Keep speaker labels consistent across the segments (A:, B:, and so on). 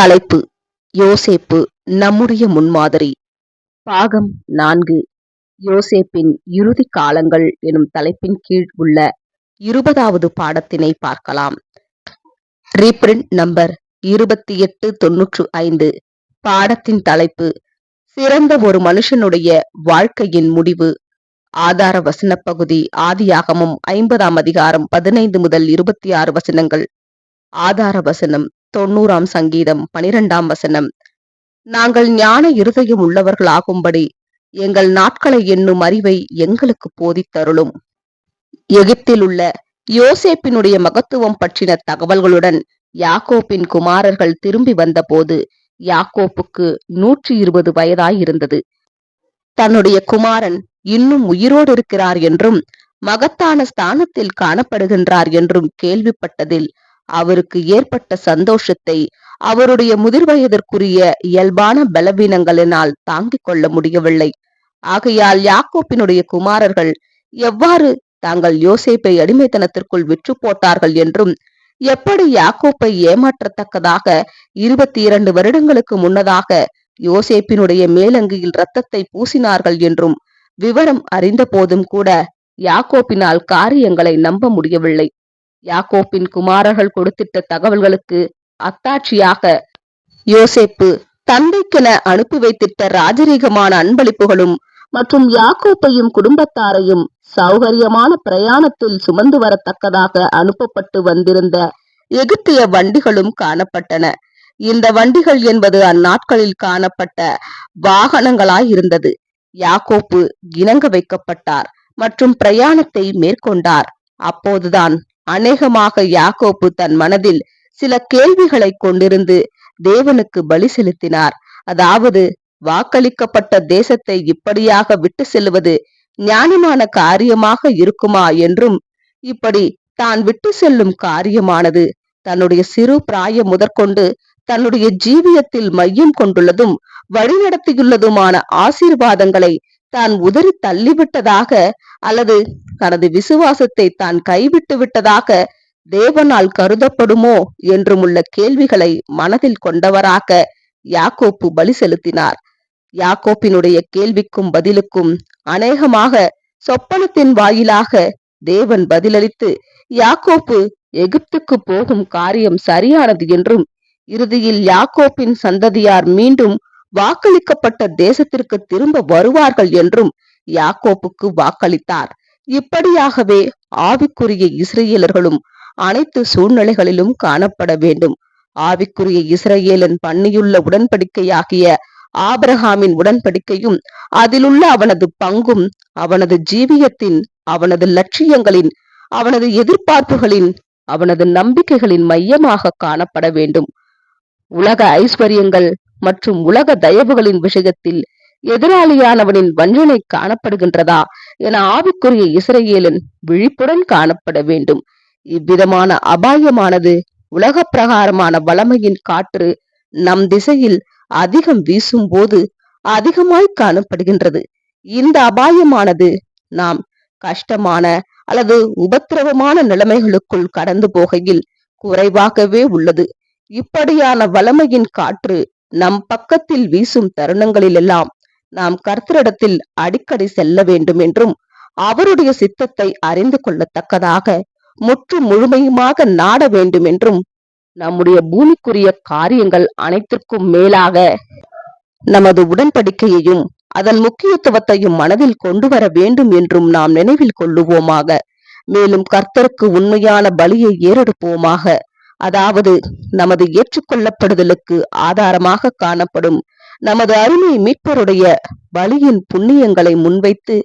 A: தலைப்பு. யோசேப்பு நம்முடைய முன்மாதிரி. பாகம் நான்கு. யோசேப்பின் இறுதி காலங்கள் எனும் தலைப்பின் கீழ் உள்ள இருபதாவது பாடத்தினை பார்க்கலாம். ரீப்ரிண்ட் நம்பர் இருபத்தி எட்டு தொன்னூற்று ஐந்து. பாடத்தின் தலைப்பு சிறந்த ஒரு மனுஷனுடைய வாழ்க்கையின் முடிவு. ஆதார வசன பகுதி ஆதியாகமும் ஐம்பதாம் அதிகாரம் பதினைந்து முதல் இருபத்தி ஆறு வசனங்கள். ஆதார வசனம் தொண்ணூறாம் சங்கீதம் பனிரெண்டாம் வசனம். நாங்கள் ஞான இருதயம் உள்ளவர்களாகும்படி எங்கள் நாட்களை என்னும் அறிவை எங்களுக்கு போதித்தருளும். எகிப்தில் உள்ள யோசேப்பினுடைய மகத்துவம் பற்றின தகவல்களுடன் யாக்கோப்பின் குமாரர்கள் திரும்பி வந்தபோது யாக்கோப்புக்கு நூற்றி இருபது வயதாயிருந்தது. தன்னுடைய குமாரன் இன்னும் உயிரோடு இருக்கிறார் என்றும் மகத்தான ஸ்தானத்தில் காணப்படுகின்றார் என்றும் கேள்விப்பட்டதில் அவருக்கு ஏற்பட்ட சந்தோஷத்தை அவருடைய முதிர் வயதிற்குரிய இயல்பான பலவீனங்களினால் தாங்கிக் கொள்ள முடியவில்லை. ஆகையால் யாக்கோப்பினுடைய குமாரர்கள் எவ்வாறு தாங்கள் யோசேப்பை அடிமைத்தனத்திற்குள் விற்று போட்டார்கள் என்றும் எப்படி யாக்கோப்பை ஏமாற்றத்தக்கதாக இருபத்தி இரண்டு வருடங்களுக்கு முன்னதாக யோசேப்பினுடைய மேலங்கியில் ரத்தத்தை பூசினார்கள் என்றும் விவரம் அறிந்த போதும் கூட யாக்கோப்பினால் காரியங்களை நம்ப முடியவில்லை. யாக்கோப்பின் குமாரர்கள் கொடுத்திட்ட தகவல்களுக்கு அத்தாட்சியாக யோசேப்பு தந்தைக்கென அனுப்பி வைத்திட்ட ராஜரீகமான அன்பளிப்புகளும் மற்றும் யாக்கோப்பையும் குடும்பத்தாரையும் சௌகரியமான பிரயாணத்தில் சுமந்து வரத்தக்கதாக அனுப்பப்பட்டு வந்திருந்த எகிப்திய வண்டிகளும் காணப்பட்டன. இந்த வண்டிகள் என்பது அந்நாட்களில் காணப்பட்ட வாகனங்களாய் இருந்தது யாக்கோப்பு இணங்க வைக்கப்பட்டார் மற்றும் பிரயாணத்தை மேற்கொண்டார். அப்போதுதான் அநேகமாக யாக்கோப்பு தன் மனதில் சில கேள்விகளை கொண்டிருந்து தேவனுக்கு பலி செலுத்தினார். அதாவது வாக்களிக்கப்பட்ட தேசத்தை இப்படியாக விட்டு செல்வது ஞானமான காரியமாக இருக்குமா என்றும் இப்படி தான் விட்டு செல்லும் காரியமானது தன்னுடைய சிறு பிராயம் முதற்கொண்டு தன்னுடைய ஜீவியத்தில் மையம் கொண்டுள்ளதும் வழிநடத்தியுள்ளதுமான ஆசீர்வாதங்களை தான் உதறி தள்ளிவிட்டதாக அல்லது தனது விசுவாசத்தை தான் கைவிட்டு விட்டதாக தேவனால் கருதப்படுமோ என்றும் உள்ள கேள்விகளை மனதில் கொண்டவராக யாக்கோப்பு பலி செலுத்தினார். யாக்கோப்பினுடைய கேள்விக்கும் பதிலுக்கும் அநேகமாக சொப்பனத்தின் வாயிலாக தேவன் பதிலளித்து யாக்கோப்பு எகிப்துக்கு போகும் காரியம் சரியானது என்றும் இறுதியில் யாக்கோப்பின் சந்ததியார் மீண்டும் வாக்களிக்கப்பட்ட தேசத்திற்கு திரும்ப வருவார்கள் என்றும் யாக்கோப்புக்கு வாக்களித்தார். இப்படியாகவே ஆவிக்குரிய இஸ்ரேலர்களும் அனைத்து சூழ்நிலைகளிலும் காணப்பட வேண்டும். ஆவிக்குரிய இஸ்ரேலன் பண்ணியுள்ள உடன்படிக்கையாகிய ஆபிரஹாமின் உடன்படிக்கையும் அதிலுள்ள அவனது பங்கும் அவனது ஜீவியத்தின் அவனது லட்சியங்களின் அவனது எதிர்பார்ப்புகளின் அவனது நம்பிக்கைகளின் மையமாக காணப்பட வேண்டும். உலக ஐஸ்வர்யங்கள் மற்றும் உலக தயவுகளின் விஷயத்தில் எதிராளியானவனின் வஞ்சனை காணப்படுகின்றதா என ஆவிக்குரிய இஸ்ரேலின் விழிப்புடன் காணப்பட வேண்டும். இவ்விதமான அபாயமானது உலக பிரகாரமான வளமையின் காற்று நம் திசையில் அதிகம் வீசும் போது அதிகமாய் காணப்படுகின்றது. இந்த அபாயமானது நாம் கஷ்டமான அல்லது உபத்திரவமான நிலைமைகளுக்குள் கடந்து போகையில் குறைவாகவே உள்ளது. இப்படியான வளமையின் காற்று நம் பக்கத்தில் வீசும் தருணங்களிலெல்லாம் நாம் கர்த்தரிடத்தில் அடிக்கடி செல்ல வேண்டும் என்றும் அவருடைய சித்தத்தை அறிந்து கொள்ளத்தக்கதாக முற்று முழுமையுமாக நாட வேண்டும் என்றும் நம்முடைய பூமிக்குரிய காரியங்கள் அனைத்திற்கும் மேலாக நமது உடன்படிக்கையையும் அதன் முக்கியத்துவத்தையும் மனதில் கொண்டு வர வேண்டும் என்றும் நாம் நினைவில் கொள்ளுவோமாக. மேலும் கர்த்தருக்கு உண்மையான பலியை ஏறெடுப்போமாக. அதாவது நமது ஏற்றுக்கொள்ளப்படுதலுக்கு ஆதாரமாக காணப்படும் நமது அருமை மீட்பருடைய வழியின் புண்ணியங்களை முன்வைத்து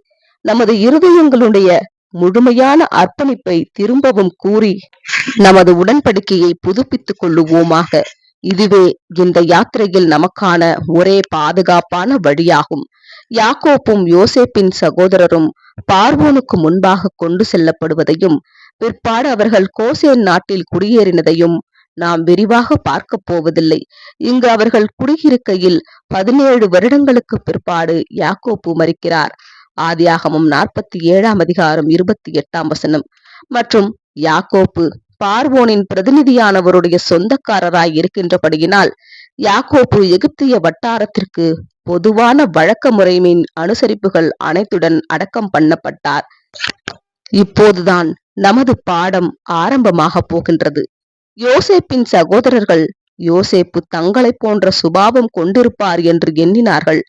A: நமது இருதயங்களுடைய முழுமையான அர்ப்பணிப்பை திரும்பவும் கூறி நமது உடன்படிக்கையை புதுப்பித்துக் கொள்ளுவோமாக. இதுவே இந்த யாத்திரையில் நமக்கான ஒரே பாதுகாப்பான வழியாகும். யாக்கோப்பும் யோசேப்பின் சகோதரரும் பார்வோனுக்கு முன்பாக கொண்டு செல்லப்படுவதையும் பிற்பாடு அவர்கள் கோசேன் நாட்டில் குடியேறினதையும் நாம் விரிவாக பார்க்க போவதில்லை. இங்கு அவர்கள் குடியிருக்கையில் பதினேழு வருடங்களுக்கு பிற்பாடு யாக்கோப்பு மறிக்கிறார் ஆதியாகமும் நாற்பத்தி ஏழாம் அதிகாரம் இருபத்தி எட்டாம் வசனம். மற்றும் யாக்கோப்பு பார்வோனின் பிரதிநிதியானவருடைய சொந்தக்காரராய் இருக்கின்றபடியினால் யாக்கோப்பு எகிப்திய வட்டாரத்திற்கு பொதுவான வழக்க முறைமையின் அனுசரிப்புகள் அனைத்துடன் அடக்கம் பண்ணப்பட்டார். இப்போதுதான் நமது பாடம் ஆரம்பமாக போகின்றது. யோசேப்பின் சகோதரர்கள் யோசேப்பு தங்களைப் போன்ற சுபாவம் கொண்டிருப்பார் என்று எண்ணினார்கள்.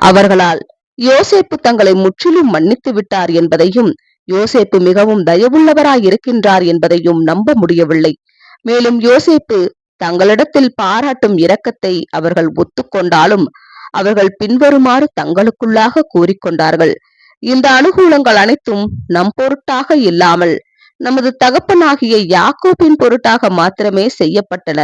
A: அவர்களால் யோசேப்பு தங்களை முற்றிலும் மன்னித்து விட்டார் என்பதையும் யோசேப்பு மிகவும் தயவுள்ளவராய் இருக்கின்றார் என்பதையும் நம்ப முடியவில்லை. மேலும் யோசேப்பு தங்களிடத்தில் பாராட்டும் இரக்கத்தை அவர்கள் ஒத்துக்கொண்டாலும் அவர்கள் பின்வருமாறு தங்களுக்குள்ளாக கூறிக்கொண்டார்கள். இந்த அனுகூலங்கள் அனைத்தும் நம் பொருட்டாக இல்லாமல் நமது தகப்பனாகிய யாக்கோபின் பொருட்டாக மாத்திரமே செய்யப்பட்டன.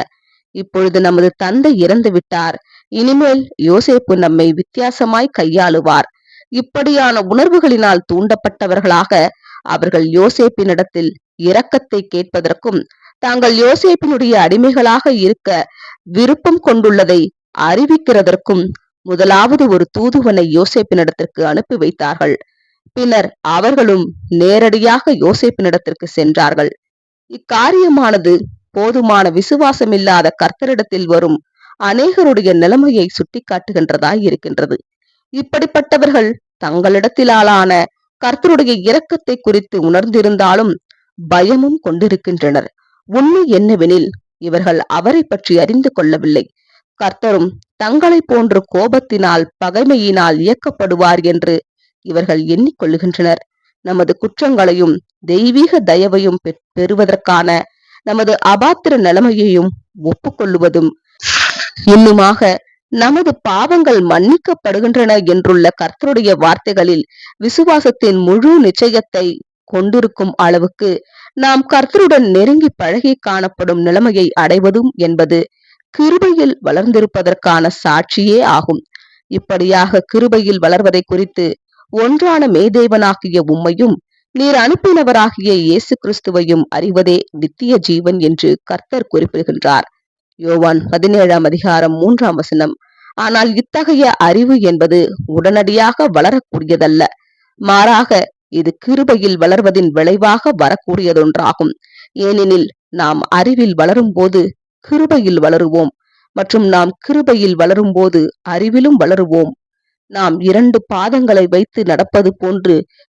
A: இப்பொழுது நமது தந்தை இறந்து விட்டார். இனிமேல் யோசேப்பு நம்மை வித்தியாசமாய் கையாளுவார். இப்படியான உணர்வுகளினால் தூண்டப்பட்டவர்களாக அவர்கள் யோசேப்பினிடத்தில் இரக்கத்தை கேட்பதற்கும் தாங்கள் யோசேப்பினுடைய அடிமைகளாக இருக்க விருப்பம் கொண்டுள்ளதை அறிவிக்கிறதற்கும் முதலாவது ஒரு தூதுவனை யோசேப்பினிடத்திற்கு அனுப்பி வைத்தார்கள். பின்னர் அவர்களும் நேரடியாக யோசேப்பினிடத்திற்கு சென்றார்கள். இக்காரியமானது போதுமான விசுவாசமில்லாத கர்த்தரிடத்தில் வரும் அநேகருடைய நிலைமையை சுட்டிக்காட்டுகின்றதாய் இருக்கின்றது. இப்படிப்பட்டவர்கள் தங்களிடத்திலான கர்த்தருடைய இரக்கத்தை குறித்து உணர்ந்திருந்தாலும் பயமும் கொண்டிருக்கின்றனர். உண்மை என்னவெனில் இவர்கள் அவரை பற்றி அறிந்து கொள்ளவில்லை. கர்த்தரும் தங்களை போன்ற கோபத்தினால் பகைமையினால் இயக்கப்படுவார் என்று இவர்கள் எண்ணிக்கொள்ளுகின்றனர். நமது குற்றங்களையும் தெய்வீக தயவையும் பெறுவதற்கான நமது அபாத்திர நிலைமையையும் ஒப்புக்கொள்ளுவதும் இன்னுமாக நமது பாவங்கள் மன்னிக்கப்படுகின்றன என்றுள்ள கர்த்தருடைய வார்த்தைகளில் விசுவாசத்தின் முழு நிச்சயத்தை கொண்டிருக்கும் அளவுக்கு நாம் கர்த்தருடன் நெருங்கி பழகி காணப்படும் நிலைமையை அடைவதும் என்பது கிருபையில் வளர்ந்திருப்பதற்கான சாட்சியே ஆகும். இப்படியாக கிருபையில் வளர்வதை குறித்து ஒன்றான மேதேவனாகிய உம்மையும் நீர் அனுப்பினவராகிய இயேசு கிறிஸ்துவையும் அறிவதே நித்திய ஜீவன் என்று கர்த்தர் குறிப்பிடுகின்றார். யோவான் பதினேழாம் அதிகாரம் மூன்றாம் வசனம். ஆனால் இத்தகைய அறிவு என்பது உடனடியாக வளரக்கூடியதல்ல. மாறாக இது கிருபையில் வளர்வதின் விளைவாக வரக்கூடியதொன்றாகும். ஏனெனில் நாம் அறிவில் வளரும் போது கிருபையில் வளருவோம் மற்றும் நாம் கிருபையில் வளரும் போது அறிவிலும் வளருவோம். நாம் இரண்டு பாதங்களை வைத்து நடப்பது போன்று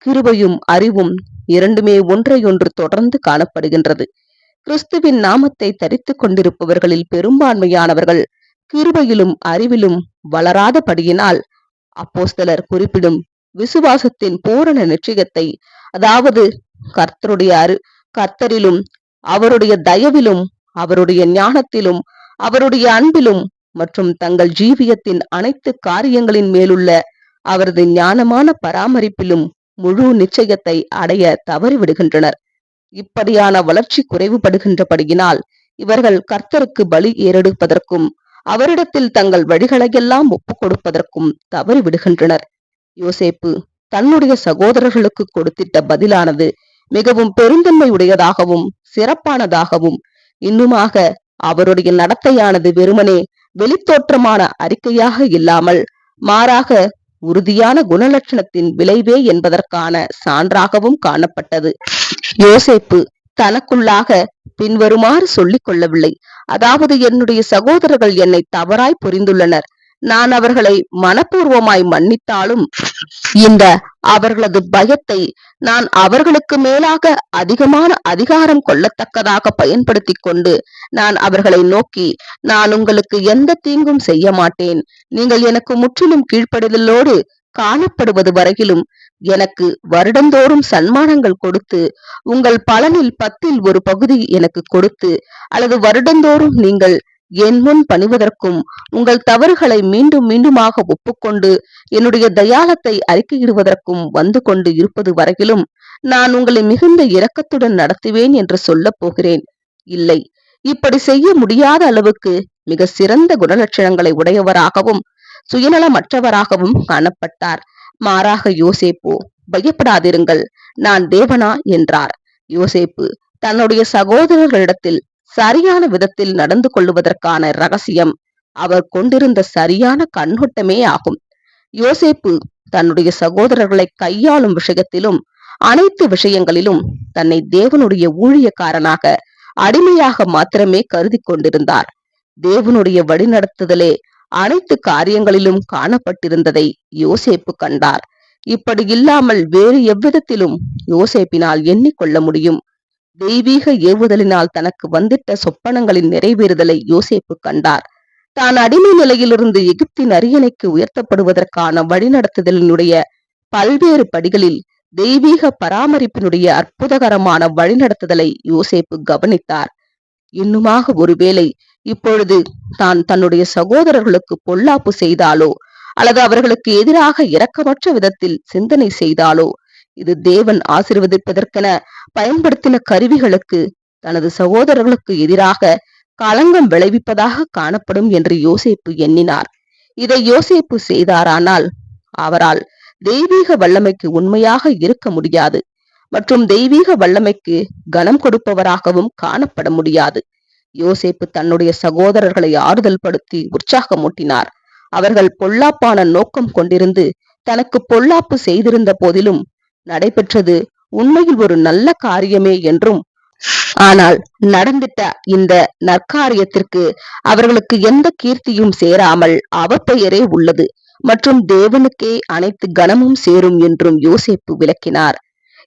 A: கிருபையும் அறிவும் இரண்டுமே ஒன்றையொன்று தொடர்ந்து காணப்படுகின்றது. கிறிஸ்துவின் நாமத்தை தரித்துக் கொண்டிருப்பவர்களில் பெரும்பான்மையானவர்கள் கிருபையிலும் அறிவிலும் வளராதபடியினால் அப்போஸ்தலர் குறிப்பிடும் விசுவாசத்தின் பூரண நிச்சயத்தை அதாவது கர்த்தருடைய அரு கர்த்தரிலும் அவருடைய தயவிலும் அவருடைய ஞானத்திலும் அவருடைய அன்பிலும் மற்றும் தங்கள் ஜீவியத்தின் அனைத்து காரியங்களின் மேலுள்ள அவரது ஞானமான பராமரிப்பிலும் முழு நிச்சயத்தை அடைய தவறிவிடுகின்றனர். இப்படியான வளர்ச்சி குறைவுபடுகின்றபடியினால் இவர்கள் கர்த்தருக்கு பலி ஏறெடுப்பதற்கும் அவரிடத்தில் தங்கள் வழிகளையெல்லாம் ஒப்புக் கொடுப்பதற்கும் தவறி விடுகின்றனர் யோசேப்பு தன்னுடைய சகோதரர்களுக்கு கொடுத்திட்ட பதிலானது மிகவும் பெருந்தன்மை உடையதாகவும் சிறப்பானதாகவும் இன்னுமாக அவருடைய நடத்தையானது வெறுமனே வெளித்தோற்றமான அறிக்கையாக இல்லாமல் மாறாக உறுதியான குணலட்சணத்தின் விளைவே என்பதற்கான சான்றாகவும் காணப்பட்டது. யோசேப்பு தனக்குள்ளாக பின்வருமாறு சொல்லிக் கொள்ளவில்லை. அதாவது என்னுடைய சகோதரர்கள் என்னை தவறாய் புரிந்துள்ளனர். நான் அவர்களை மனப்பூர்வமாய் மன்னித்தாலும் இந்த அவர்களது பயத்தை நான் அவர்களுக்கு மேலாக அதிகமான அதிகாரம் கொள்ளத்தக்கதாக பயன்படுத்தி கொண்டு நான் அவர்களை நோக்கி நான் உங்களுக்கு எந்த தீங்கும் செய்ய மாட்டேன். நீங்கள் எனக்கு முற்றிலும் கீழ்ப்படுதலோடு காணப்படுவது வரையிலும் எனக்கு வருடந்தோறும் சன்மானங்கள் கொடுத்து உங்கள் பலனில் பத்தில் ஒரு பகுதி எனக்கு கொடுத்து அல்லது வருடந்தோறும் நீங்கள் என் முன் பணிவதற்கும் உங்கள் தவறுகளை மீண்டும் மீண்டுமாக ஒப்புக்கொண்டு என்னுடைய தயாளத்தை அறிக்கையிடுவதற்கும் வந்து கொண்டு இருப்பது வரையிலும் நான் உங்களை மிகுந்த இரக்கத்துடன் நடத்துவேன் என்று சொல்லப் போகிறேன். இல்லை இப்படி செய்ய முடியாத அளவுக்கு மிக சிறந்த குணலட்சணங்களை உடையவராகவும் சுயநலமற்றவராகவும் காணப்பட்டார். மாறாக யோசேப்போ பயப்படாதிருங்கள் நான் தேவனா? என்றார். யோசேப்பு தன்னுடைய சகோதரர்களிடத்தில் சரியான விதத்தில் நடந்து கொள்வதற்கான ரகசியம் அவர் கொண்டிருந்த சரியான கண்ணோட்டமே ஆகும். யோசேப்பு தன்னுடைய சகோதரர்களை கையாளும் விஷயத்திலும் அனைத்து விஷயங்களிலும் தன்னை தேவனுடைய ஊழியக்காரனாக அடிமையாக மாத்திரமே கருதி கொண்டிருந்தார். தேவனுடைய வழிநடத்துதலே அனைத்து காரியங்களிலும் காணப்பட்டிருந்ததை யோசேப்பு கண்டார். இப்படி இல்லாமல் வேறு எவ்விதத்திலும் யோசேப்பினால் எண்ணிக்கொள்ள முடியும். தெய்வீக ஏவுதலினால் தனக்கு வந்திட்ட சொப்பனங்களின் நிறைவேறுதலை யோசேப்பு கண்டார். தான் அடிமை நிலையிலிருந்து எகிப்தின் அரியணைக்கு உயர்த்தப்படுவதற்கான வழிநடத்துதலினுடைய பல்வேறு படிகளில் தெய்வீக பராமரிப்பினுடைய அற்புதகரமான வழிநடத்துதலை யோசேப்பு கவனித்தார். இன்னுமாக ஒருவேளை இப்பொழுது தான் தன்னுடைய சகோதரர்களுக்கு பொல்லாப்பு செய்தாலோ அல்லது அவர்களுக்கு எதிராக இரக்கமற்ற விதத்தில் சிந்தனை செய்தாலோ இது தேவன் ஆசிர்வதிப்பதற்கென பயன்படுத்தின கருவிகளுக்கு தனது சகோதரர்களுக்கு எதிராக களங்கம் விளைவிப்பதாக காணப்படும் என்று யோசேப்பு எண்ணினார். இதை யோசேப்பு செய்தாரானால் அவரால் தெய்வீக வல்லமைக்கு உண்மையாக இருக்க முடியாது மற்றும் தெய்வீக வல்லமைக்கு கனம் கொடுப்பவராகவும் காணப்பட முடியாது. யோசேப்பு தன்னுடைய சகோதரர்களை ஆறுதல் படுத்தி உற்சாகமூட்டினார். அவர்கள் பொல்லாப்பான நோக்கம் கொண்டிருந்து தனக்கு பொல்லாப்பு செய்திருந்த போதிலும் நடைபெற்றது. உண்மையில் ஒரு நல்ல காரியமே என்றும். ஆனால் நடந்திட்ட இந்த நற்காரியத்திற்கு அவர்களுக்கு எந்த கீர்த்தியும் சேராமல் அவப்பெயரே உள்ளது. மற்றும் தேவனுக்கே அனைத்து கனமும் சேரும் என்றும் யோசிப்பு விளக்கினார்.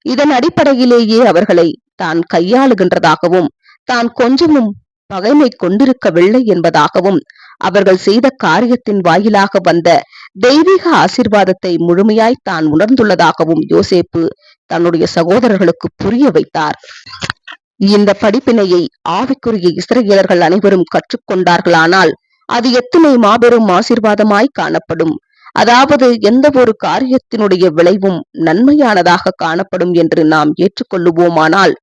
A: இதன் அடிப்படையிலேயே அவர்களை தான் கையாளுகின்றதாகவும் தான் கொஞ்சமும் பகைமை கொண்டிருக்கவில்லை என்பதாகவும் அவர்கள் செய்த காரியத்தின் வாயிலாக வந்த தெய்வீக ஆசிர்வாதத்தை முழுமையாய் தான் உணர்ந்துள்ளதாகவும் யோசேப்பு தன்னுடைய சகோதரர்களுக்கு புரிய வைத்தார். இந்த படிப்பினையை ஆவிக்குரிய இஸ்ரேலர்கள் அனைவரும் கற்றுக்கொண்டார்களானால் அது எத்தனை மாபெரும் ஆசிர்வாதமாய் காணப்படும். அதாவது எந்த ஒரு காரியத்தினுடைய விளைவும் நன்மையானதாக காணப்படும் என்று நாம் ஏற்றுக்கொள்ளுவோமானால்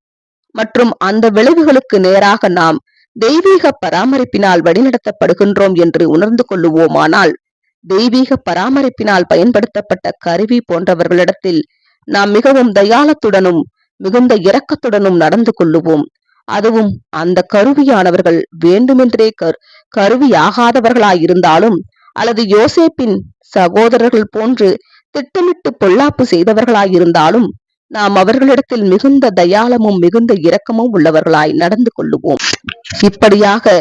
A: மற்றும் அந்த விளைவுகளுக்கு நேராக நாம் தெய்வீக பராமரிப்பினால் வழிநடத்தப்படுகின்றோம் என்று உணர்ந்து கொள்ளுவோமானால் தெய்வீக பராமரிப்பினால் பயன்படுத்தப்பட்ட கருவி போன்றவர்களிடத்தில் நாம் மிகவும் தயாளத்துடனும் மிகுந்த இரக்கத்துடனும் நடந்து கொள்ளுவோம். அதுவும் அந்த கருவியானவர்கள் வேண்டுமென்றே கரு கருவியாகாதவர்களாயிருந்தாலும் அல்லது யோசேப்பின் சகோதரர்கள் போன்று திட்டமிட்டு பொல்லாப்பு செய்தவர்களாயிருந்தாலும் நாம் அவர்களிடத்தில் மிகுந்த தயாளமும் மிகுந்த இரக்கமும் உள்ளவர்களாய் நடந்து கொள்ளுவோம். இப்படியாக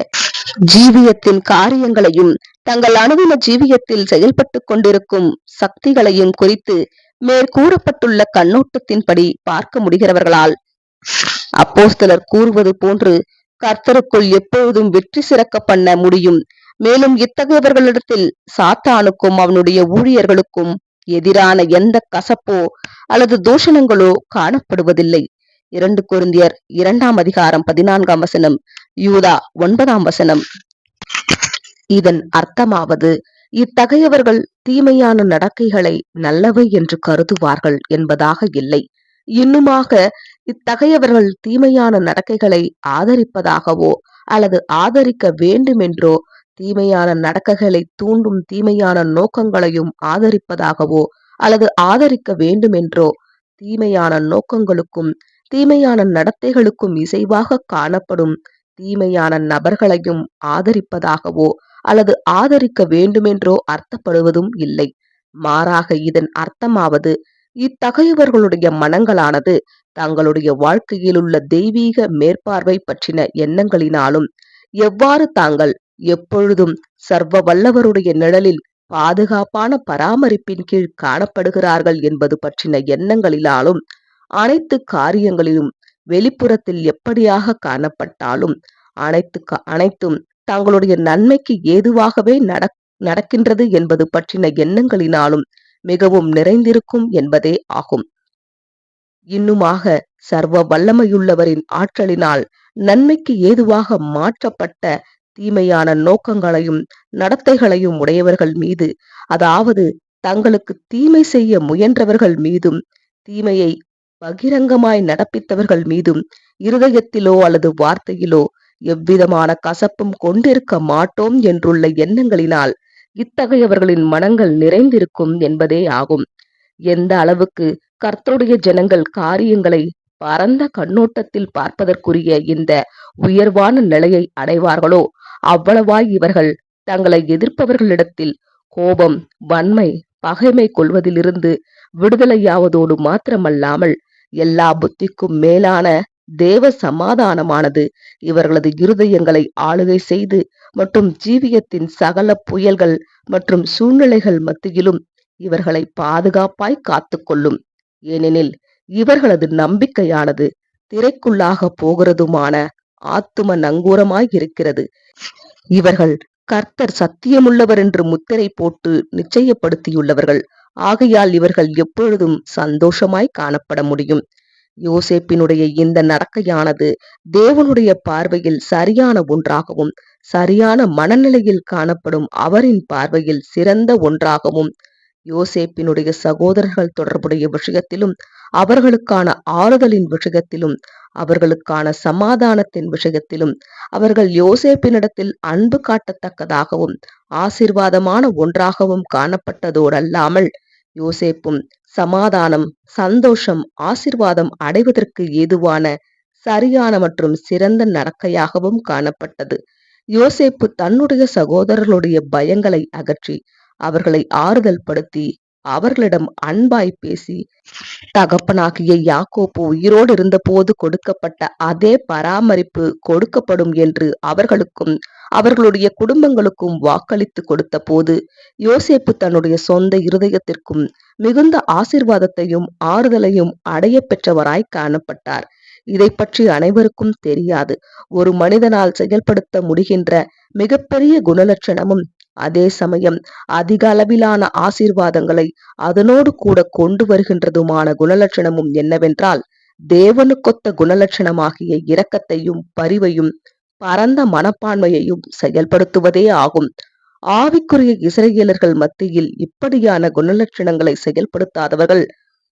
A: ஜீவியத்தின் காரியங்களையும் தங்கள் அணுதின ஜீவியத்தில் செயல்பட்டு கொண்டிருக்கும் சக்திகளையும் குறித்து மேற்கூறப்பட்டுள்ள கண்ணோட்டத்தின்படி பார்க்க முடிகிறவர்களால் அப்போஸ்தலர் கூறுவது போன்று கர்த்தருக்குள் எப்பொழுதும் வெற்றி சிறக்க பண்ண முடியும். மேலும் இத்தகையவர்களிடத்தில் சாத்தானுக்கும் அவனுடைய ஊழியர்களுக்கும் எதிரான எந்த கசப்போ அல்லது தூஷணங்களோ காணப்படுவதில்லை. இரண்டு குருந்தியர் இரண்டாம் அதிகாரம் பதினான்காம் வசனம் யூதா ஒன்பதாம் வசனம். இதன் அர்த்தமாவது இத்தகையவர்கள் தீமையான நடக்கைகளை நல்லவை என்று கருதுவார்கள் என்பதாக இல்லை. இன்னுமாக இத்தகையவர்கள் தீமையான நடக்கைகளை ஆதரிப்பதாகவோ அல்லது ஆதரிக்க வேண்டுமென்றோ தீமையான நடக்கைகளை தூண்டும் தீமையான நோக்கங்களையும் ஆதரிப்பதாகவோ அல்லது ஆதரிக்க வேண்டுமென்றோ தீமையான நோக்கங்களுக்கும் தீமையான நடத்தைகளுக்கும் இசைவாக காணப்படும் தீமையான நபர்களையும் ஆதரிப்பதாகவோ அல்லது ஆதரிக்க வேண்டுமென்றோ அர்த்தப்படுவதும் இல்லை. மாறாக இதன் அர்த்தமாவது இத்தகையவர்களுடைய மனங்களானது தங்களுடைய வாழ்க்கையில் உள்ள தெய்வீக மேற்பார்வை பற்றின எண்ணங்களினாலும் எவ்வாறு தாங்கள் எப்பொழுதும் சர்வ வல்லவருடைய நிழலில் பாதுகாப்பான பராமரிப்பின் கீழ் காணப்படுகிறார்கள் என்பது பற்றின எண்ணங்களினாலும் அனைத்து காரியங்களிலும் வெளிப்புறத்தில் எப்படியாக காணப்பட்டாலும் அனைத்து அனைத்தும் தங்களுடைய நன்மைக்கு ஏதுவாகவே நடக்கின்றது என்பது பற்றின எண்ணங்களினாலும் மிகவும் நிறைந்திருக்கும் என்பதே ஆகும். இன்னுமாக சர்வ வல்லமையுள்ளவரின் ஆற்றலினால் நன்மைக்கு ஏதுவாக மாற்றப்பட்ட தீமையான நோக்கங்களையும் நடத்தைகளையும் உடையவர்கள் மீது அதாவது தங்களுக்கு தீமை செய்ய முயன்றவர்கள் மீதும் தீமையை பகிரங்கமாய் நடப்பித்தவர்கள் மீதும் இருதயத்திலோ அல்லது வார்த்தையிலோ எவ்விதமான கசப்பும் கொண்டிருக்க மாட்டோம் என்றுள்ள எண்ணங்களினால் இத்தகையவர்களின் மனங்கள் நிறைந்திருக்கும் என்பதே ஆகும். எந்த அளவுக்கு கர்த்தருடைய ஜனங்கள் காரியங்களை பரந்த கண்ணோட்டத்தில் பார்ப்பதற்குரிய இந்த உயர்வான நிலையை அடைவார்களோ அவ்வளவாய் இவர்கள் தங்களை எதிர்ப்பவர்களிடத்தில் கோபம் வன்மை பகைமை கொள்வதிலிருந்து விடுதலையாவதோடு மாத்திரமல்லாமல் எல்லா புத்திக்கும் மேலான தேவ சமாதானமானது இவர்களது இருதயங்களை ஆளுகை செய்து மற்றும் ஜீவியத்தின் சகல புயல்கள் மற்றும் சூழ்நிலைகள் மத்தியிலும் இவர்களை பாதுகாப்பாய் காத்து கொள்ளும் ஏனெனில் இவர்களது நம்பிக்கையானது திரைக்குள்ளாக போகிறதுமான ஆத்தும நங்கூரமாய் இருக்கிறது. இவர்கள் கர்த்தர் சத்தியமுள்ளவர் என்று முத்திரை போட்டு நிச்சயப்படுத்தியுள்ளவர்கள். ஆகையால் இவர்கள் எப்பொழுதும் சந்தோஷமாய் காணப்பட முடியும். யோசேப்பினுடைய இந்த நடக்கையானது தேவனுடைய பார்வையில் சரியான ஒன்றாகவும் சரியான மனநிலையில் காணப்படும் அவரின் பார்வையில் சிறந்த ஒன்றாகவும் யோசேப்பினுடைய சகோதரர்கள் தொடர்புடைய விஷயத்திலும் அவர்களுக்கான ஆறுதலின் விஷயத்திலும் அவர்களுக்கான சமாதானத்தின் விஷயத்திலும் அவர்கள் யோசேப்பினிடத்தில் அன்பு காட்டத்தக்கதாகவும் ஆசிர்வாதமான ஒன்றாகவும் காணப்பட்டதோடல்லாமல் யோசேப்பும் சமாதானம் சந்தோஷம் ஆசிர்வாதம் அடைவதற்கு ஏதுவான சரியான மற்றும் சிறந்த நடக்கையாகவும் காணப்பட்டது. யோசேப்பு தன்னுடைய சகோதரர்களுடைய பயங்களை அகற்றி அவர்களை ஆறுதல் படுத்தி அவர்களிடம் அன்பாய் பேசி தகப்பனாகிய யாக்கோப்பு உயிரோடு இருந்தபோது கொடுக்கப்பட்ட அதே பராமரிப்பு கொடுக்கப்படும் என்று அவர்களுக்கும் அவர்களுடைய குடும்பங்களுக்கும் வாக்களித்து கொடுத்த போது யோசேப்பு தன்னுடைய சொந்த இருதயத்திற்கும் மிகுந்த ஆசிர்வாதத்தையும் ஆறுதலையும் அடைய பெற்றவராய் காணப்பட்டார். இதை பற்றி அனைவருக்கும் தெரியாது. ஒரு மனிதனால் செயல்படுத்த முடிகின்ற மிகப்பெரிய குணலட்சணமும் அதே சமயம் அதிக அளவிலான ஆசீர்வாதங்களை அதனோடு கூட கொண்டு வருகின்றதுமான குணலட்சணமும் என்னவென்றால் தேவனுக்கொத்த குணலட்சணமாகிய இரக்கத்தையும் பரிவையும் பரந்த மனப்பான்மையையும் செயல்படுத்துவதே ஆகும். ஆவிக்குரிய இஸ்ரேலர்கள் மத்தியில் இப்படியான குணலட்சணங்களை செயல்படுத்தாதவர்கள்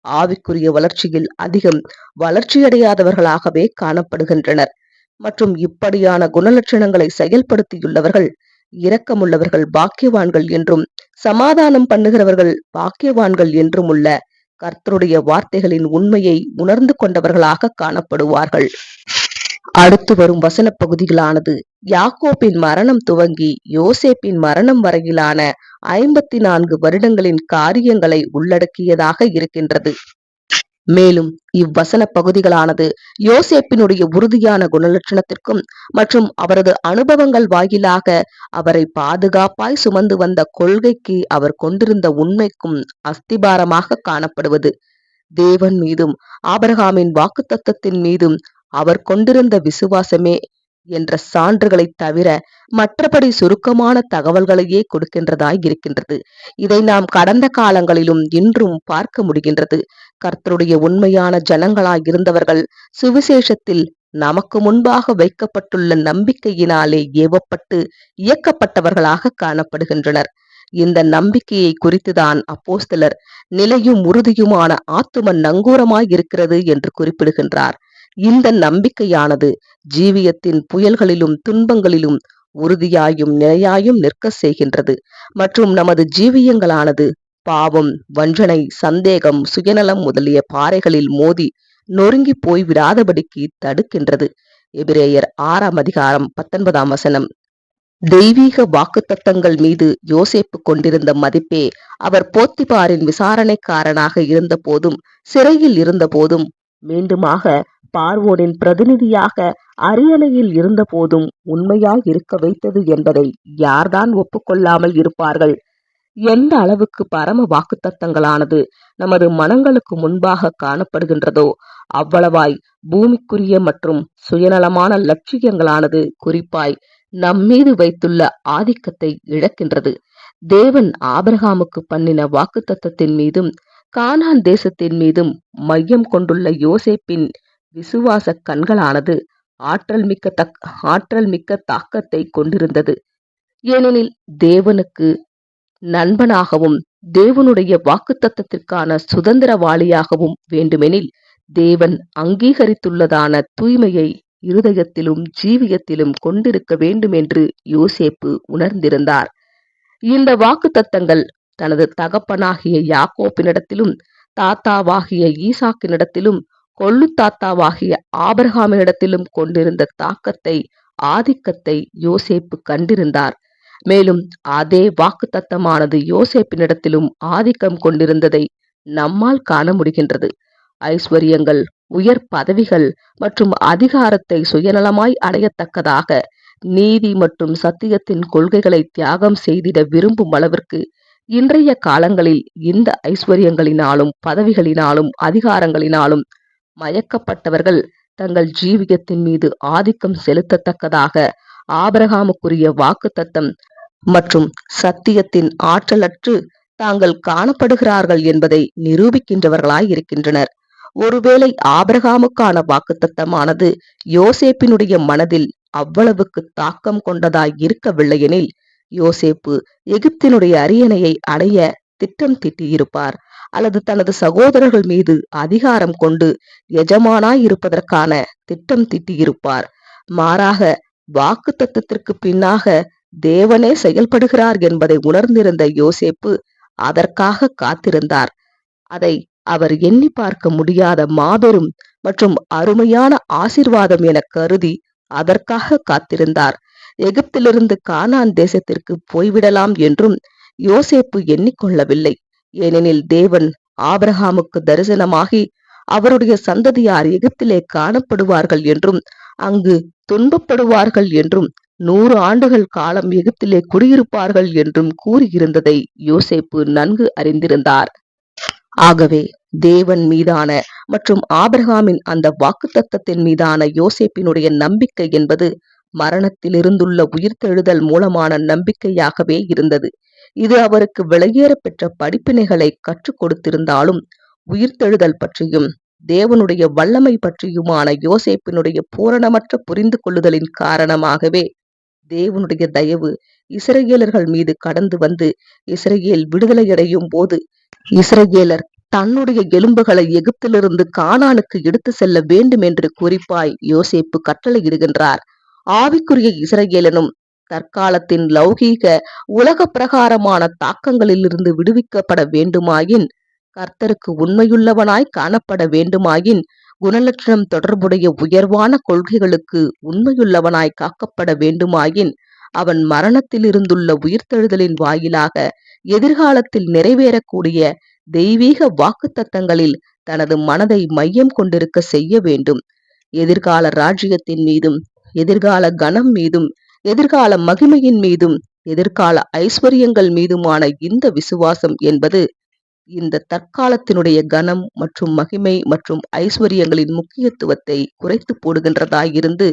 A: ஆவிக்குரிய வளர்ச்சியில் அதிகம் வளர்ச்சியடையாதவர்களாகவே காணப்படுகின்றனர். மற்றும் இப்படியான குணலட்சணங்களை செயல்படுத்தியுள்ளவர்கள் இரக்கமுள்ளவர்கள் பாக்கியவான்கள் என்றும் சமாதானம் பண்ணுகிறவர்கள் பாக்கியவான்கள் என்றும் உள்ள கர்த்தருடைய வார்த்தைகளின் உண்மையை உணர்ந்து கொண்டவர்களாக காணப்படுவார்கள். அடுத்து வரும் வசன பகுதிகளானது யாக்கோப்பின் மரணம் துவங்கி யோசேப்பின் மரணம் வரையிலான ஐம்பத்தி நான்கு வருடங்களின் காரியங்களை உள்ளடக்கியதாக இருக்கின்றது. மேலும் இவ்வசன பகுதிகளானது யோசேப்பினுடைய உறுதியான குணலட்சணத்திற்கும் மற்றும் அவரது அனுபவங்கள் வாயிலாக அவரை பாதுகாப்பாய் சுமந்து வந்த கொள்கைக்கு அவர் கொண்டிருந்த உண்மைக்கும் அஸ்திபாரமாக காணப்படுவது. தேவன் மீதும் ஆபரகாமின் வாக்குத்தத்தத்தின் மீதும் அவர் கொண்டிருந்த விசுவாசமே என்ற சான்றுகளை தவிர மற்றபடி சுருக்கமான தகவல்களையே கொடுக்கின்றதாய் இருக்கின்றது. இதை நாம் கடந்த காலங்களிலும் இன்றும் பார்க்க முடிகின்றது. கர்த்தருடைய உண்மையான ஜனங்களாய் இருந்தவர்கள் சுவிசேஷத்தில் நமக்கு முன்பாக வைக்கப்பட்டுள்ள நம்பிக்கையினாலே ஏவப்பட்டு இயக்கப்பட்டவர்களாக காணப்படுகின்றனர். இந்த நம்பிக்கையை குறித்துதான் அப்போஸ்தலர் நிலையும் உறுதியுமான ஆத்தும நங்கூரமாய் இருக்கிறது என்று குறிப்பிடுகின்றார். இந்த நம்பிக்கையானது ஜீவியத்தின் புயல்களிலும் துன்பங்களிலும் உறுதியாயும் நிலையாயும் நிற்க செய்கின்றது. மற்றும் நமது ஜீவியங்களானது பாவம் வஞ்சனை சந்தேகம் சுயநலம் முதலிய பாறைகளில் மோதி நொறுங்கி போய் விடாதபடிக்கு தடுக்கின்றது. எபிரேயர் ஆறாம் அதிகாரம் பத்தொன்பதாம் வசனம். தெய்வீக வாக்குத்தத்தங்கள் மீது யோசேப்பு கொண்டிருந்த மதிப்பே அவர் போத்திபாரின் விசாரணைக்காரனாக இருந்த போதும் சிறையில் இருந்த போதும் மீண்டுமாக பார்வோனின் பிரதிநிதியாக அரியணையில் இருந்த போதும் உண்மையாய் இருக்க வைத்தது என்பதை யார்தான் ஒப்புக்கொள்ளாமல் இருப்பார்கள்? எந்த அளவுக்கு பரம வாக்குத்தத்தங்களானது நமது மனங்களுக்கு முன்பாக காணப்படுகின்றதோ அவ்வளவாய் பூமிக்குரிய மற்றும் சுயநலமான லட்சியங்களானது குறிப்பாய் நம்மீது வைத்துள்ள ஆதிக்கத்தை இழக்கின்றது. தேவன் ஆபிரகாமுக்கு பண்ணின வாக்குத்தத்தத்தின் மீதும் கானான் தேசத்தின் மீதும் மையம் கொண்டுள்ள யோசேப்பின் விசுவாச கண்களானது ஆற்றல் மிக்க தக் ஆற்றல் மிக்க தாக்கத்தை கொண்டிருந்தது. ஏனெனில் தேவனுக்கு நண்பனாகவும் தேவனுடைய வாக்குத்தத்தத்திற்கான சுதந்திரவாளியாகவும் வேண்டுமெனில் தேவன் அங்கீகரித்துள்ளதான தூய்மையை இருதயத்திலும் ஜீவியத்திலும் கொண்டிருக்க வேண்டும் என்று யோசேப்பு உணர்ந்திருந்தார். இந்த வாக்குத்தத்தங்கள் தனது தகப்பனாகிய யாக்கோப்பினிடத்திலும் தாத்தாவாகிய ஈசாக்கினிடத்திலும் கொள்ளு தாத்தாவாகிய ஆபரகாமினிடத்திலும் கொண்டிருந்த தாக்கத்தை ஆதிக்கத்தை யோசேப்பு கண்டிருந்தார். மேலும் அதே வாக்குத்தத்தமானது யோசேப்பினிடத்திலும் ஆதிக்கம் கொண்டிருந்ததை நம்மால் காண முடிகின்றது. ஐஸ்வர்யங்கள் உயர் பதவிகள் மற்றும் அதிகாரத்தை சுயநலமாய் அடையத்தக்கதாக நீதி மற்றும் சத்தியத்தின் கொள்கைகளை தியாகம் செய்திட விரும்பும் அளவிற்கு இன்றைய காலங்களில் இந்த ஐஸ்வர்யங்களினாலும் பதவிகளினாலும் அதிகாரங்களினாலும் மயக்கப்பட்டவர்கள் தங்கள் ஜீவியத்தின் மீது ஆதிக்கம் செலுத்தத்தக்கதாக ஆபிரகாமுக்குரிய வாக்குத்தத்தம் மற்றும் சத்தியத்தின் ஆற்றலற்று தாங்கள் காணப்படுகிறார்கள் என்பதை நிரூபிக்கின்றவர்களாய் இருக்கின்றனர். ஒருவேளை ஆபிரகாமுக்கான வாக்குத்தத்தமானது யோசேப்பினுடைய மனதில் அவ்வளவுக்கு தாக்கம் கொண்டதாய் இருக்கவில்லையெனில் யோசேப்பு எகிப்தினுடைய அரியணையை அடைய திட்டம் தீட்டியிருப்பார். அல்லது தனது சகோதரர்கள் மீது அதிகாரம் கொண்டு எஜமானாய் இருப்பதற்கான திட்டம் தீட்டியிருப்பார். மாறாக வாக்கு தத்துவத்திற்கு பின்னாக தேவனே செயல்படுகிறார் என்பதை உணர்ந்திருந்த யோசேப்பு அதற்காக காத்திருந்தார். அதை அவர் எண்ணி பார்க்க முடியாத மாபெரும் மற்றும் அருமையான ஆசிர்வாதம் என கருதி அதற்காக காத்திருந்தார். எகிப்திலிருந்து கானான் தேசத்திற்கு போய்விடலாம் என்றும் யோசேப்பு எண்ணிக்கொள்ளவில்லை. ஏனெனில் தேவன் ஆபிரகாமுக்கு தரிசனமாகி அவருடைய சந்ததியார் எகிப்திலே காணப்படுவார்கள் என்றும் அங்கு துன்பப்படுவார்கள் என்றும் நூறு ஆண்டுகள் காலம் எகிப்திலே குடியிருப்பார்கள் என்றும் கூறியிருந்ததை யோசேப்பு நன்கு அறிந்திருந்தார். ஆகவே தேவன் மீதான மற்றும் ஆபிரகாமின் அந்த வாக்கு தத்தத்தின் மீதான யோசேப்பினுடைய நம்பிக்கை என்பது மரணத்திலிருந்துள்ள உயிர்த்தெழுதல் மூலமான நம்பிக்கையாகவே இருந்தது. இது அவருக்கு வெளியேற பெற்ற படிப்பினைகளை கற்றுக் கொடுத்திருந்தாலும் உயிர்த்தெழுதல் பற்றியும் தேவனுடைய வல்லமை பற்றியுமான யோசேப்பினுடைய பூரணமற்ற புரிந்து கொள்ளுதலின் காரணமாகவே தேவனுடைய தயவு இஸ்ரேலர்கள் மீது கடந்து வந்து இஸ்ரேல் விடுதலையடையும் போது இஸ்ரேலர் தன்னுடைய எலும்புகளை எகிப்திலிருந்து கானானுக்கு எடுத்து செல்ல வேண்டும் என்று குறிப்பாய் யோசேப்பு கட்டளையிடுகின்றார். ஆவிக்குரிய இஸ்ரேலனும் தற்காலத்தின் லௌகீக உலக பிரகாரமான தாக்கங்களிலிருந்து விடுவிக்கப்பட வேண்டுமாயின் கர்த்தருக்கு உண்மையுள்ளவனாய் காணப்பட வேண்டுமாயின் குணலட்சணம் தொடர்புடைய உயர்வான கொள்கைகளுக்கு உண்மையுள்ளவனாய் காக்கப்பட வேண்டுமாயின் அவன் மரணத்தில் இருந்துள்ள உயிர்த்தெழுதலின் வாயிலாக எதிர்காலத்தில் நிறைவேறக்கூடிய தெய்வீக வாக்குத்தத்தங்களில் தனது மனதை மையம் கொண்டிருக்க செய்ய வேண்டும். எதிர்கால ராஜ்யத்தின் மீதும் எதிர்கால கணம் மீதும் எதிர்கால மகிமையின் மீதும் எதிர்கால ஐஸ்வர்யங்கள் மீதுமான இந்த விசுவாசம் என்பது இந்த தற்காலத்தினுடைய கனம் மற்றும் மகிமை மற்றும் ஐஸ்வர்யங்களின் முக்கியத்துவத்தை குறைத்து போடுகின்றதாயிருந்து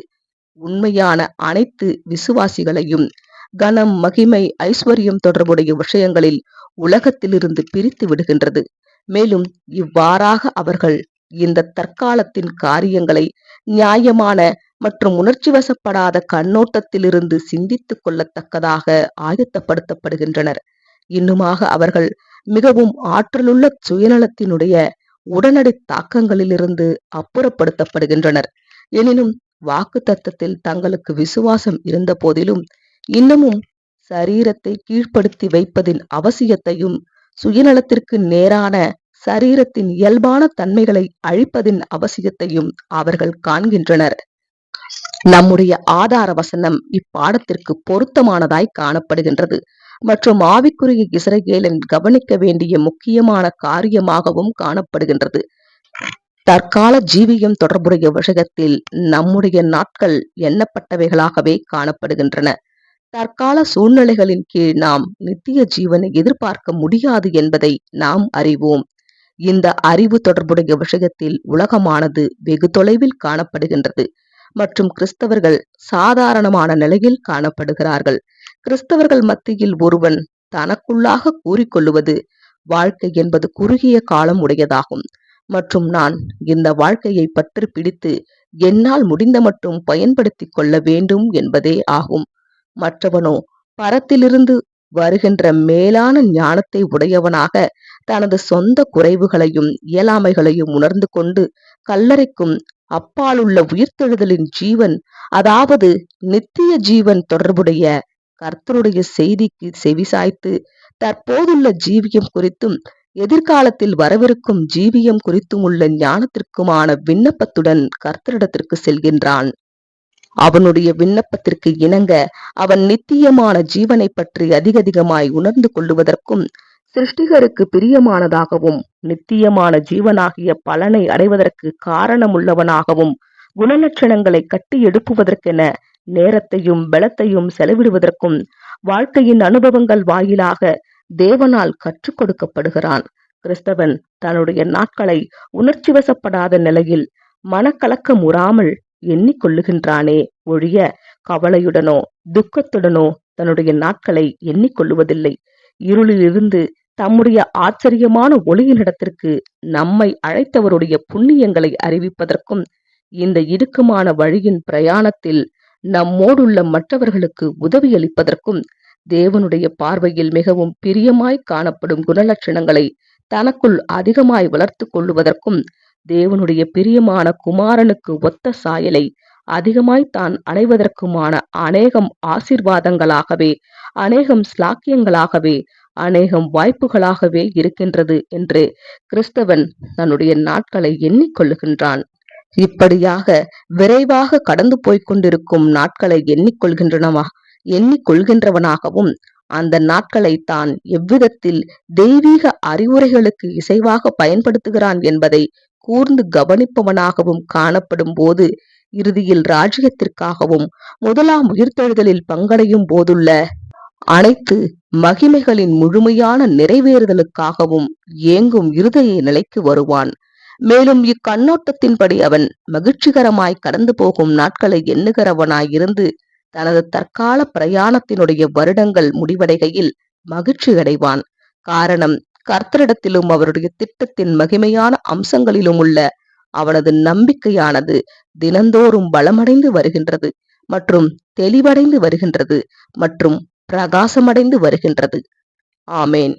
A: உண்மையான அனைத்து விசுவாசிகளையும் கனம் மகிமை ஐஸ்வர்யம் தொடர்புடைய விஷயங்களில் உலகத்திலிருந்து பிரித்து விடுகின்றது. மேலும் இவ்வாறாக அவர்கள் இந்த தற்காலத்தின் காரியங்களை நியாயமான மற்றும் உணர்ச்சி வசப்படாத கண்ணோட்டத்திலிருந்து சிந்தித்துக் கொள்ளத்தக்கதாக ஆயத்தப்படுத்தப்படுகின்றனர். இன்னுமாக அவர்கள் மிகவும் ஆற்றலுள்ள சுயநலத்தினுடைய உடனடி தாக்கங்களிலிருந்து அப்புறப்படுத்தப்படுகின்றனர். எனினும் வாக்கு தத்தத்தில் தங்களுக்கு விசுவாசம் இருந்த போதிலும் இன்னமும் சரீரத்தை கீழ்ப்படுத்தி வைப்பதின் அவசியத்தையும் சுயநலத்திற்கு நேரான சரீரத்தின் இயல்பான தன்மைகளை அழிப்பதின் அவசியத்தையும் அவர்கள் காண்கின்றனர். நம்முடைய ஆதார வசனம் இப்பாடத்திற்கு பொருத்தமானதாய் காணப்படுகின்றது. மற்றும் ஆவிக்குரிய இஸ்ரேலன் கவனிக்க வேண்டிய முக்கியமான காரியமாகவும் காணப்படுகின்றது. தற்கால ஜீவியம் தொடர்புடைய விஷயத்தில் நம்முடைய நாட்கள் எண்ணப்பட்டவைகளாகவே காணப்படுகின்றன. தற்கால சூழ்நிலைகளின் கீழ் நாம் நித்திய ஜீவனை எதிர்பார்க்க முடியாது என்பதை நாம் அறிவோம். இந்த அறிவு தொடர்புடைய விஷயத்தில் உலகமானது வெகு தொலைவில் காணப்படுகின்றது. மற்றும் கிறிஸ்தவர்கள் சாதாரணமான நிலையில் காணப்படுகிறார்கள். கிறிஸ்தவர்கள் மத்தியில் ஒருவன் தனக்குள்ளாக கூறிக்கொள்ளுவது வாழ்க்கை என்பது குறுகிய காலம் உடையதாகும். மற்றும் நான் இந்த வாழ்க்கையை பற்றி பிடித்து என்னால் முடிந்த மட்டும் பயன்படுத்தி கொள்ள வேண்டும் என்பதே ஆகும். மற்றவனோ பரத்திலிருந்து வருகின்ற மேலான ஞானத்தை உடையவனாக தனது சொந்த குறைவுகளையும் இயலாமைகளையும் உணர்ந்து கொண்டு கல்லறைக்கும் அப்பாலுள்ள உயிர்த்தெழுதலின் ஜீவன் அதாவது நித்திய ஜீவன் தொடர்புடைய கர்த்தருடைய செய்திக்கு செவிசாய்த்து தற்போதுள்ள ஜீவியம் குறித்தும் எதிர்காலத்தில் வரவிருக்கும் ஜீவியம் குறித்தும் உள்ள ஞானத்திற்குமான விண்ணப்பத்துடன் கர்த்தரிடத்திற்கு செல்கின்றான். அவனுடைய விண்ணப்பத்திற்கு இணங்க அவன் நித்தியமான ஜீவனை பற்றி அதிகதிகமாய் உணர்ந்து கொள்ளுவதற்கும் சிருஷ்டிகருக்கு பிரியமானதாகவும் நித்தியமான ஜீவனாகிய பலனை அடைவதற்கு காரணமுள்ளவனாகவும் குணலட்சணங்களை கட்டி எழுப்புவதற்கென நேரத்தையும் பலத்தையும் செலவிடுவதற்கும் வாழ்க்கையின் அனுபவங்கள் வாயிலாக தேவனால் கற்றுக் கொடுக்கப்படுகிறான். கிறிஸ்தவன் தன்னுடைய நாட்களை உணர்ச்சி வசப்படாத நிலையில் மனக்கலக்கம் உறாமல் எண்ணிக்கொள்ளுகின்றானே ஒழிய கவலையுடனோ துக்கத்துடனோ தன்னுடைய நாட்களை எண்ணிக்கொள்ளுவதில்லை. இருளிலிருந்து தம்முடைய ஆச்சரியமான ஒளியினிடத்திற்கு நம்மை அழைத்தவருடைய புண்ணியங்களை அறிவிப்பதற்கும் இந்த இடுக்கமான வழியின் பிரயாணத்தில் நம்மோடுள்ள மற்றவர்களுக்கு உதவியளிப்பதற்கும் தேவனுடைய பார்வையில் மிகவும் பிரியமாய் காணப்படும் குணலட்சணங்களை தனக்குள் அதிகமாய் வளர்த்து கொள்ளுவதற்கும் தேவனுடைய பிரியமான குமாரனுக்கு ஒத்த சாயலை அதிகமாய் தான் அடைவதற்குமான அநேகம் ஆசீர்வாதங்களாகவே அநேகம் ஸ்லாக்கியங்களாகவே அநேகம் வாய்ப்புகளாகவே இருக்கின்றது என்று கிறிஸ்தவன் தன்னுடைய நாட்களை எண்ணிக்கொள்ளுகின்றான். இப்படியாக விரைவாக கடந்து போய்க் கொண்டிருக்கும் நாட்களை எண்ணிக்கொள்கின்றனவா? எண்ணிக்கொள்கின்றவனாகவும் அந்த நாட்களை தான் எவ்விதத்தில் தெய்வீக அறிவுரைகளுக்கு இசைவாக பயன்படுத்துகிறான் என்பதை கூர்ந்து கவனிப்பவனாகவும் காணப்படும் போது இறுதியில் ராஜ்யத்திற்காகவும் முதலாம் உயிர்த்தெழுதலில் பங்கடையும் போதுள்ள அனைத்து மகிமைகளின் முழுமையான நிறைவேறுதலுக்காகவும் ஏங்கும் இருதய நிலைக்கு வருவான். மேலும் இக்கண்ணோட்டத்தின்படி அவன் மகிழ்ச்சிகரமாய் கடந்து போகும் நாட்களை எண்ணுகிறவனாயிருந்து தனது தற்கால பிரயாணத்தினுடைய வருடங்கள் முடிவடைகையில் மகிழ்ச்சி அடைவான். காரணம் கர்த்தரிடத்திலும் அவருடைய திட்டத்தின் மகிமையான அம்சங்களிலும் உள்ள அவனது நம்பிக்கையானது தினந்தோறும் பலமடைந்து வருகின்றது மற்றும் தெளிவடைந்து வருகின்றது மற்றும் பிரகாசமடைந்து வருகின்றது. ஆமேன்.